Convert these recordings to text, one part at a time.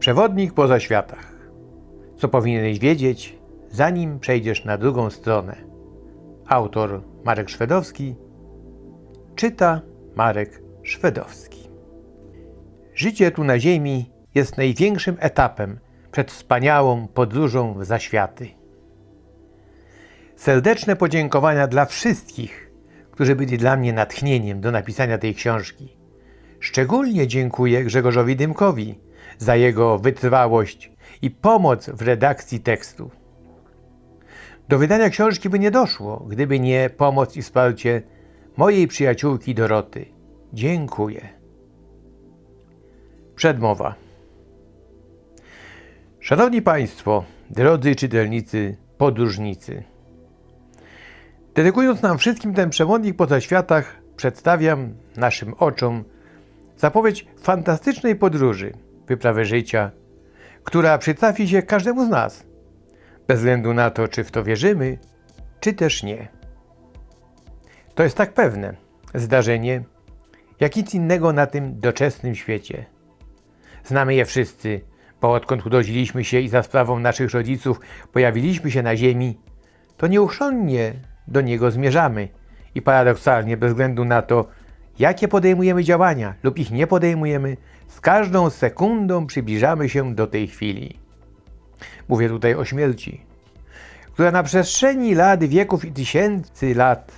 Przewodnik po zaświatach. Co powinieneś wiedzieć, zanim przejdziesz na drugą stronę. Autor Marek Szwedowski. Czyta Marek Szwedowski. Życie tu na Ziemi jest największym etapem przed wspaniałą podróżą w zaświaty. Serdeczne podziękowania dla wszystkich, którzy byli dla mnie natchnieniem do napisania tej książki. Szczególnie dziękuję Grzegorzowi Dymkowi za jego wytrwałość i pomoc w redakcji tekstu. Do wydania książki by nie doszło, gdyby nie pomoc i wsparcie mojej przyjaciółki Doroty. Dziękuję. Przedmowa. Szanowni Państwo, drodzy czytelnicy, podróżnicy. Dedykując nam wszystkim ten przewodnik po zaświatach, przedstawiam naszym oczom zapowiedź fantastycznej podróży, wyprawy życia, która przytrafi się każdemu z nas, bez względu na to, czy w to wierzymy, czy też nie. To jest tak pewne zdarzenie, jak nic innego na tym doczesnym świecie. Znamy je wszyscy, bo odkąd urodziliśmy się i za sprawą naszych rodziców pojawiliśmy się na ziemi, to nieuchronnie do niego zmierzamy i paradoksalnie, bez względu na to, jakie podejmujemy działania lub ich nie podejmujemy, z każdą sekundą przybliżamy się do tej chwili. Mówię tutaj o śmierci, która na przestrzeni lat, wieków i tysięcy lat,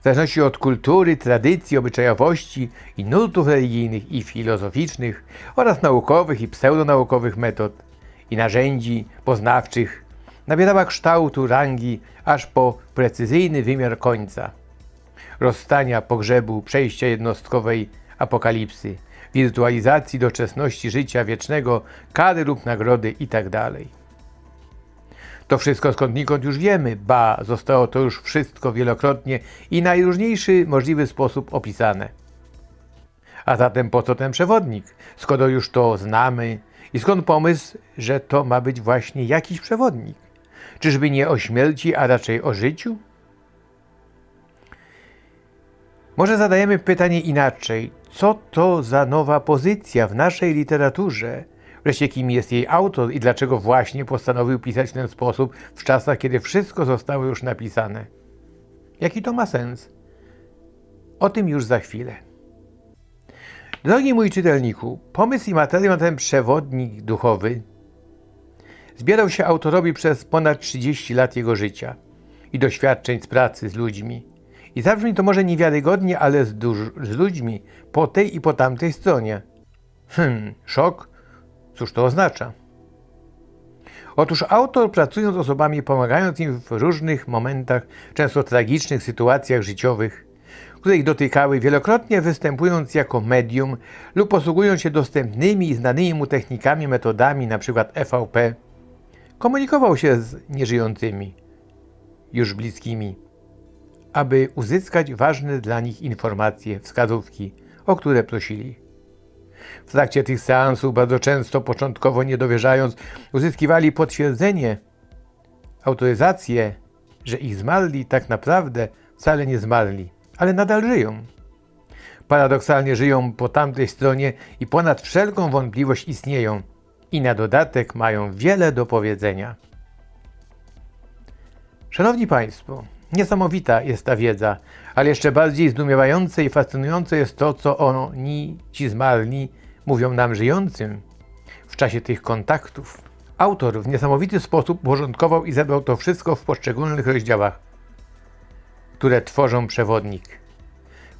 w zależności od kultury, tradycji, obyczajowości i nurtów religijnych i filozoficznych oraz naukowych i pseudonaukowych metod i narzędzi poznawczych, nabierała kształtu rangi aż po precyzyjny wymiar końca rozstania, pogrzebu, przejścia jednostkowej apokalipsy, wirtualizacji doczesności życia wiecznego, kary lub nagrody itd. To wszystko skądnikąd już wiemy, ba, zostało to już wszystko wielokrotnie i najróżniejszy możliwy sposób opisane. A zatem po co ten przewodnik, skoro już to znamy i skąd pomysł, że to ma być właśnie jakiś przewodnik? Czyżby nie o śmierci, a raczej o życiu? Może zadajemy pytanie inaczej. Co to za nowa pozycja w naszej literaturze? Wreszcie kim jest jej autor i dlaczego właśnie postanowił pisać w ten sposób w czasach, kiedy wszystko zostało już napisane? Jaki to ma sens? O tym już za chwilę. Drogi mój czytelniku, pomysł i materiał ten przewodnik duchowy zbierał się autorowi przez ponad 30 lat jego życia i doświadczeń z pracy z ludźmi i zabrzmi to może niewiarygodnie, ale z, z ludźmi po tej i po tamtej stronie. Hmm, szok? Cóż to oznacza? Otóż autor, pracując z osobami, pomagając im w różnych momentach, często tragicznych sytuacjach życiowych, które ich dotykały, wielokrotnie występując jako medium lub posługując się dostępnymi i znanymi mu technikami, metodami, np. EVP, komunikował się z nieżyjącymi, już bliskimi, aby uzyskać ważne dla nich informacje, wskazówki, o które prosili. W trakcie tych seansów bardzo często, początkowo nie dowierzając, uzyskiwali potwierdzenie, autoryzację, że ich zmarli tak naprawdę wcale nie zmarli, ale nadal żyją. Paradoksalnie żyją po tamtej stronie i ponad wszelką wątpliwość istnieją i na dodatek mają wiele do powiedzenia. Szanowni Państwo, Niesamowita jest ta wiedza, ale jeszcze bardziej zdumiewające i fascynujące jest to, co oni, ci zmarli, mówią nam żyjącym w czasie tych kontaktów. Autor w niesamowity sposób uporządkował i zebrał to wszystko w poszczególnych rozdziałach, które tworzą przewodnik.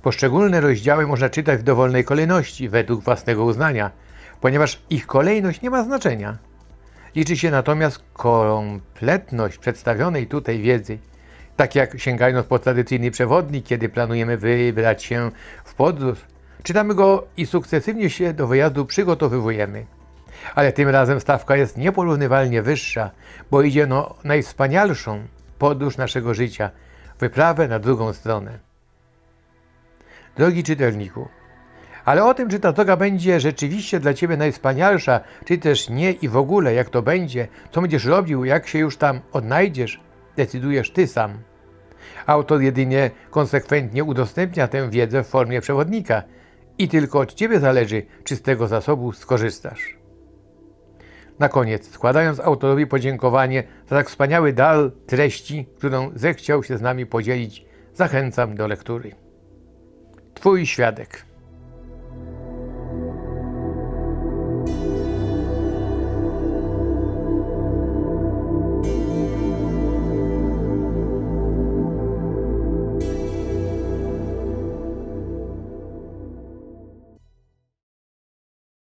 Poszczególne rozdziały można czytać w dowolnej kolejności, według własnego uznania, ponieważ ich kolejność nie ma znaczenia. Liczy się natomiast kompletność przedstawionej tutaj wiedzy tak jak sięgając po tradycyjny przewodnik, kiedy planujemy wybrać się w podróż, czytamy go i sukcesywnie się do wyjazdu przygotowywujemy. Ale tym razem stawka jest nieporównywalnie wyższa, bo idzie no najwspanialszą podróż naszego życia, wyprawę na drugą stronę. Drogi czytelniku, ale o tym, czy ta droga będzie rzeczywiście dla Ciebie najwspanialsza, czy też nie i w ogóle jak to będzie, co będziesz robił, jak się już tam odnajdziesz, decydujesz Ty sam. Autor jedynie konsekwentnie udostępnia tę wiedzę w formie przewodnika i tylko od Ciebie zależy, czy z tego zasobu skorzystasz. Na koniec, składając autorowi podziękowanie za tak wspaniały dar treści, którą zechciał się z nami podzielić, zachęcam do lektury. Twój świadek.